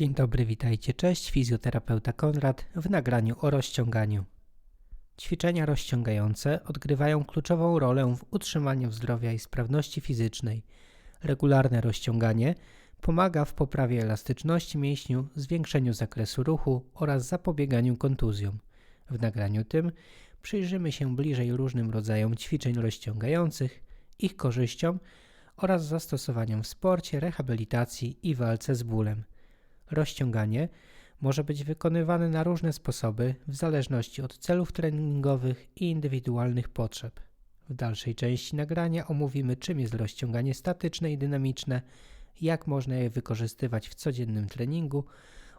Dzień dobry, witajcie, cześć, fizjoterapeuta Konrad w nagraniu o rozciąganiu. Ćwiczenia rozciągające odgrywają kluczową rolę w utrzymaniu zdrowia i sprawności fizycznej. Regularne rozciąganie pomaga w poprawie elastyczności mięśniu, zwiększeniu zakresu ruchu oraz zapobieganiu kontuzjom. W nagraniu tym przyjrzymy się bliżej różnym rodzajom ćwiczeń rozciągających, ich korzyściom oraz zastosowaniom w sporcie, rehabilitacji i walce z bólem. Rozciąganie może być wykonywane na różne sposoby w zależności od celów treningowych i indywidualnych potrzeb. W dalszej części nagrania omówimy, czym jest rozciąganie statyczne i dynamiczne, jak można je wykorzystywać w codziennym treningu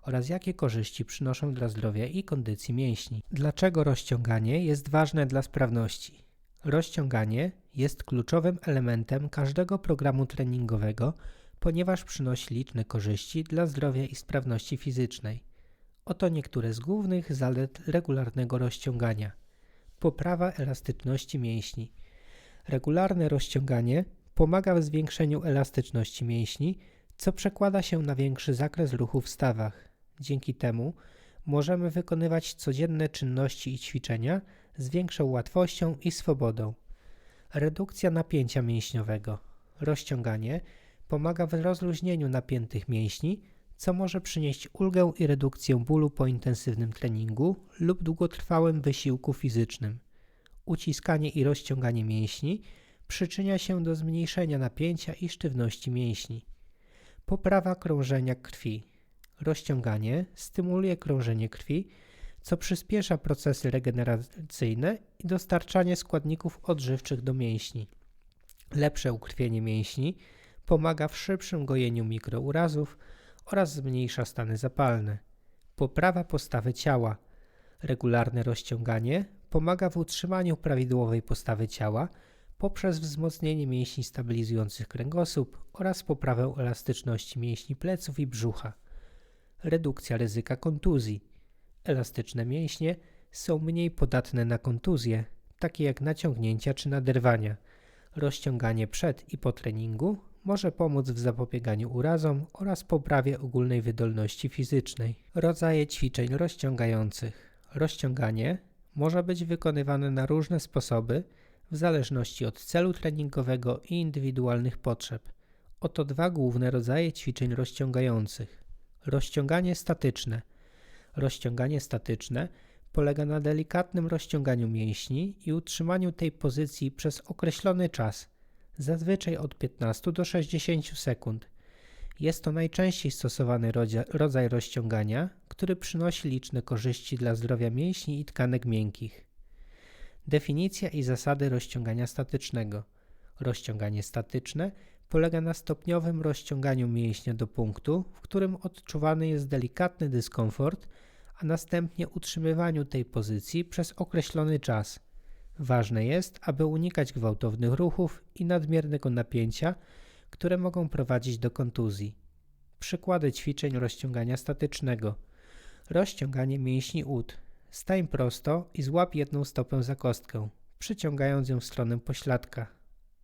oraz jakie korzyści przynoszą dla zdrowia i kondycji mięśni. Dlaczego rozciąganie jest ważne dla sprawności? Rozciąganie jest kluczowym elementem każdego programu treningowego, ponieważ przynosi liczne korzyści dla zdrowia i sprawności fizycznej. Oto niektóre z głównych zalet regularnego rozciągania. Poprawa elastyczności mięśni. Regularne rozciąganie pomaga w zwiększeniu elastyczności mięśni, co przekłada się na większy zakres ruchu w stawach. Dzięki temu możemy wykonywać codzienne czynności i ćwiczenia z większą łatwością i swobodą. Redukcja napięcia mięśniowego. Rozciąganie pomaga w rozluźnieniu napiętych mięśni, co może przynieść ulgę i redukcję bólu po intensywnym treningu lub długotrwałym wysiłku fizycznym. Uciskanie i rozciąganie mięśni przyczynia się do zmniejszenia napięcia i sztywności mięśni. Poprawa krążenia krwi. Rozciąganie stymuluje krążenie krwi, co przyspiesza procesy regeneracyjne i dostarczanie składników odżywczych do mięśni. Lepsze ukrwienie mięśni pomaga w szybszym gojeniu mikrourazów oraz zmniejsza stany zapalne. Poprawa postawy ciała. Regularne rozciąganie pomaga w utrzymaniu prawidłowej postawy ciała poprzez wzmocnienie mięśni stabilizujących kręgosłup oraz poprawę elastyczności mięśni pleców i brzucha. Redukcja ryzyka kontuzji. Elastyczne mięśnie są mniej podatne na kontuzje, takie jak naciągnięcia czy naderwania. Rozciąganie przed i po treningu może pomóc w zapobieganiu urazom oraz poprawie ogólnej wydolności fizycznej. Rodzaje ćwiczeń rozciągających. Rozciąganie może być wykonywane na różne sposoby w zależności od celu treningowego i indywidualnych potrzeb. Oto dwa główne rodzaje ćwiczeń rozciągających. Rozciąganie statyczne. Rozciąganie statyczne polega na delikatnym rozciąganiu mięśni i utrzymaniu tej pozycji przez określony czas, zazwyczaj od 15 do 60 sekund. Jest to najczęściej stosowany rodzaj rozciągania, który przynosi liczne korzyści dla zdrowia mięśni i tkanek miękkich. Definicja i zasady rozciągania statycznego. Rozciąganie statyczne polega na stopniowym rozciąganiu mięśnia do punktu, w którym odczuwany jest delikatny dyskomfort, a następnie utrzymywaniu tej pozycji przez określony czas. Ważne jest, aby unikać gwałtownych ruchów i nadmiernego napięcia, które mogą prowadzić do kontuzji. Przykłady ćwiczeń rozciągania statycznego. Rozciąganie mięśni ud. Stań prosto i złap jedną stopę za kostkę, przyciągając ją w stronę pośladka.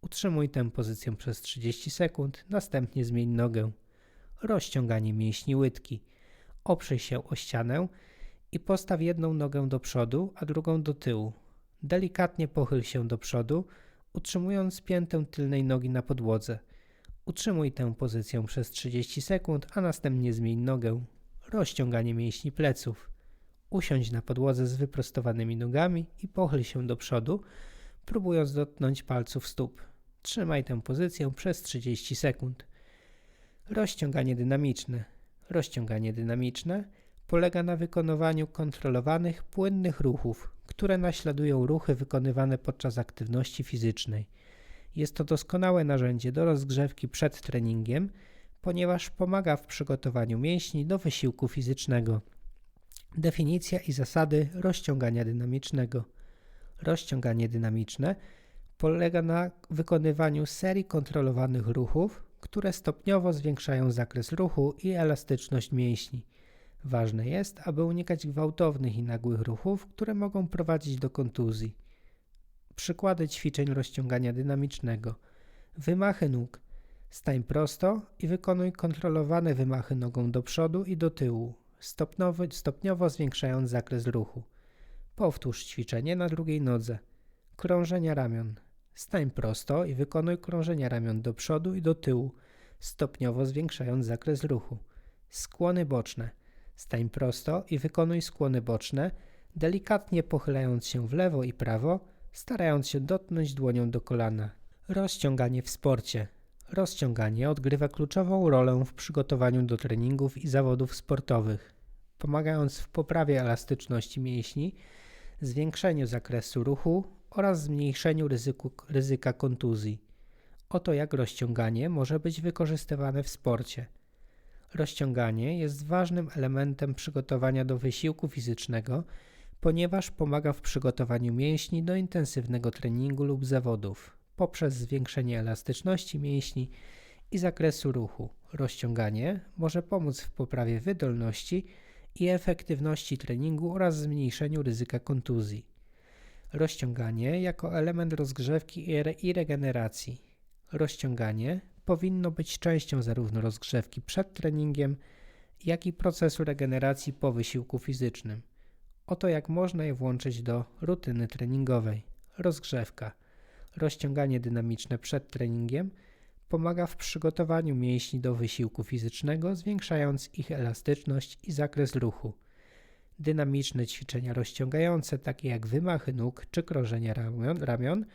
Utrzymuj tę pozycję przez 30 sekund, następnie zmień nogę. Rozciąganie mięśni łydki. Oprzyj się o ścianę i postaw jedną nogę do przodu, a drugą do tyłu. Delikatnie pochyl się do przodu, utrzymując piętę tylnej nogi na podłodze. Utrzymuj tę pozycję przez 30 sekund, a następnie zmień nogę. Rozciąganie mięśni pleców. Usiądź na podłodze z wyprostowanymi nogami i pochyl się do przodu, próbując dotknąć palców stóp. Trzymaj tę pozycję przez 30 sekund. Rozciąganie dynamiczne. Rozciąganie dynamiczne polega na wykonywaniu kontrolowanych, płynnych ruchów, które naśladują ruchy wykonywane podczas aktywności fizycznej. Jest to doskonałe narzędzie do rozgrzewki przed treningiem, ponieważ pomaga w przygotowaniu mięśni do wysiłku fizycznego. Definicja i zasady rozciągania dynamicznego. Rozciąganie dynamiczne polega na wykonywaniu serii kontrolowanych ruchów, które stopniowo zwiększają zakres ruchu i elastyczność mięśni. Ważne jest, aby unikać gwałtownych i nagłych ruchów, które mogą prowadzić do kontuzji. Przykłady ćwiczeń rozciągania dynamicznego. Wymachy nóg. Stań prosto i wykonuj kontrolowane wymachy nogą do przodu i do tyłu, stopniowo, stopniowo zwiększając zakres ruchu. Powtórz ćwiczenie na drugiej nodze. Krążenia ramion. Stań prosto i wykonuj krążenia ramion do przodu i do tyłu, stopniowo zwiększając zakres ruchu. Skłony boczne. Stań prosto i wykonuj skłony boczne, delikatnie pochylając się w lewo i prawo, starając się dotknąć dłonią do kolana. Rozciąganie w sporcie. Rozciąganie odgrywa kluczową rolę w przygotowaniu do treningów i zawodów sportowych, pomagając w poprawie elastyczności mięśni, zwiększeniu zakresu ruchu oraz zmniejszeniu ryzyku, ryzyka kontuzji. Oto jak rozciąganie może być wykorzystywane w sporcie. Rozciąganie jest ważnym elementem przygotowania do wysiłku fizycznego, ponieważ pomaga w przygotowaniu mięśni do intensywnego treningu lub zawodów poprzez zwiększenie elastyczności mięśni i zakresu ruchu. Rozciąganie może pomóc w poprawie wydolności i efektywności treningu oraz zmniejszeniu ryzyka kontuzji. Rozciąganie jako element rozgrzewki i, re i regeneracji. Rozciąganie powinno być częścią zarówno rozgrzewki przed treningiem, jak i procesu regeneracji po wysiłku fizycznym. Oto jak można je włączyć do rutyny treningowej. Rozgrzewka. Rozciąganie dynamiczne przed treningiem pomaga w przygotowaniu mięśni do wysiłku fizycznego, zwiększając ich elastyczność i zakres ruchu. Dynamiczne ćwiczenia rozciągające, takie jak wymachy nóg czy krążenia ramion, ramion,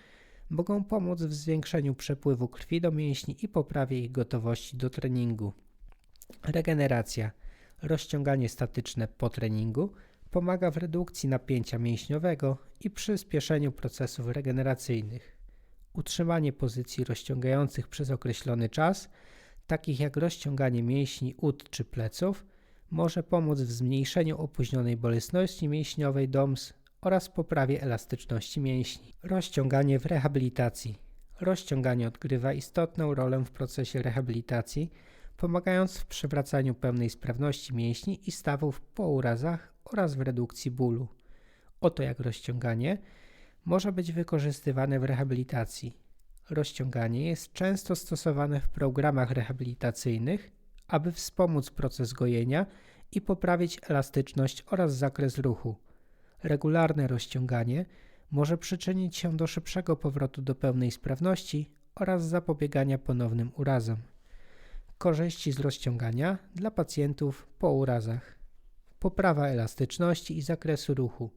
mogą pomóc w zwiększeniu przepływu krwi do mięśni i poprawie ich gotowości do treningu. Regeneracja. Rozciąganie statyczne po treningu pomaga w redukcji napięcia mięśniowego i przyspieszeniu procesów regeneracyjnych. Utrzymanie pozycji rozciągających przez określony czas, takich jak rozciąganie mięśni ud czy pleców, może pomóc w zmniejszeniu opóźnionej bolesności mięśniowej DOMS oraz poprawie elastyczności mięśni. Rozciąganie w rehabilitacji. Rozciąganie odgrywa istotną rolę w procesie rehabilitacji, pomagając w przywracaniu pełnej sprawności mięśni i stawów po urazach oraz w redukcji bólu. Oto jak rozciąganie może być wykorzystywane w rehabilitacji. Rozciąganie jest często stosowane w programach rehabilitacyjnych, aby wspomóc proces gojenia i poprawić elastyczność oraz zakres ruchu. Regularne rozciąganie może przyczynić się do szybszego powrotu do pełnej sprawności oraz zapobiegania ponownym urazom. Korzyści z rozciągania dla pacjentów po urazach. Poprawa elastyczności i zakresu ruchu.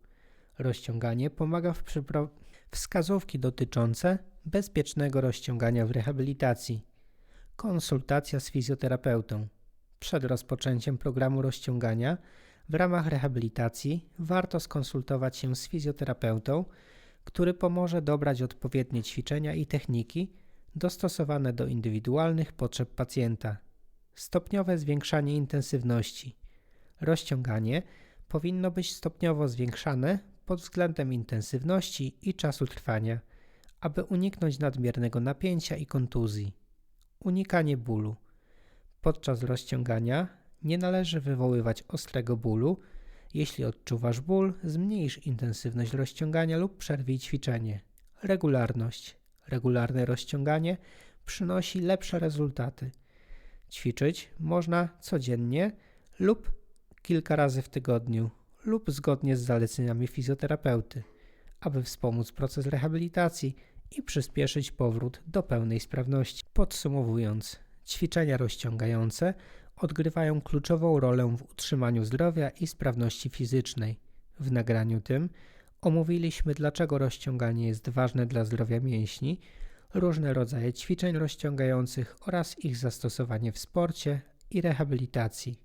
Rozciąganie pomaga w przypro... wskazówki dotyczące bezpiecznego rozciągania w rehabilitacji. Konsultacja z fizjoterapeutą. Przed rozpoczęciem programu rozciągania w ramach rehabilitacji warto skonsultować się z fizjoterapeutą, który pomoże dobrać odpowiednie ćwiczenia i techniki dostosowane do indywidualnych potrzeb pacjenta. Stopniowe zwiększanie intensywności. Rozciąganie powinno być stopniowo zwiększane pod względem intensywności i czasu trwania, aby uniknąć nadmiernego napięcia i kontuzji. Unikanie bólu. Podczas rozciągania nie należy wywoływać ostrego bólu. Jeśli odczuwasz ból, zmniejsz intensywność rozciągania lub przerwij ćwiczenie. Regularność. Regularne rozciąganie przynosi lepsze rezultaty. Ćwiczyć można codziennie lub kilka razy w tygodniu lub zgodnie z zaleceniami fizjoterapeuty, aby wspomóc proces rehabilitacji i przyspieszyć powrót do pełnej sprawności. Podsumowując, ćwiczenia rozciągające odgrywają kluczową rolę w utrzymaniu zdrowia i sprawności fizycznej. W nagraniu tym omówiliśmy, dlaczego rozciąganie jest ważne dla zdrowia mięśni, różne rodzaje ćwiczeń rozciągających oraz ich zastosowanie w sporcie i rehabilitacji.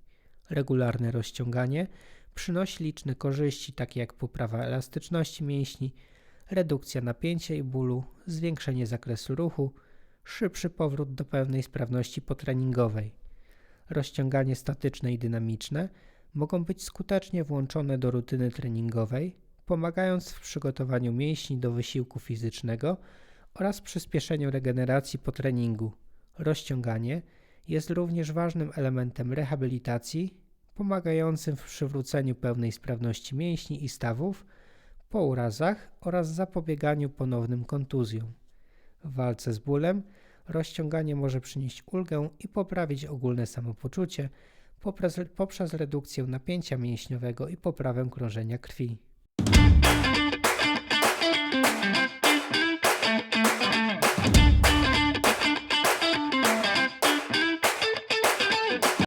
Regularne rozciąganie przynosi liczne korzyści, takie jak poprawa elastyczności mięśni, redukcja napięcia i bólu, zwiększenie zakresu ruchu, szybszy powrót do pełnej sprawności potreningowej. Rozciąganie statyczne i dynamiczne mogą być skutecznie włączone do rutyny treningowej, pomagając w przygotowaniu mięśni do wysiłku fizycznego oraz przyspieszeniu regeneracji po treningu. Rozciąganie jest również ważnym elementem rehabilitacji, pomagającym w przywróceniu pełnej sprawności mięśni i stawów po urazach oraz zapobieganiu ponownym kontuzjom. W walce z bólem Rozciąganie może przynieść ulgę i poprawić ogólne samopoczucie poprzez, poprzez redukcję napięcia mięśniowego i poprawę krążenia krwi.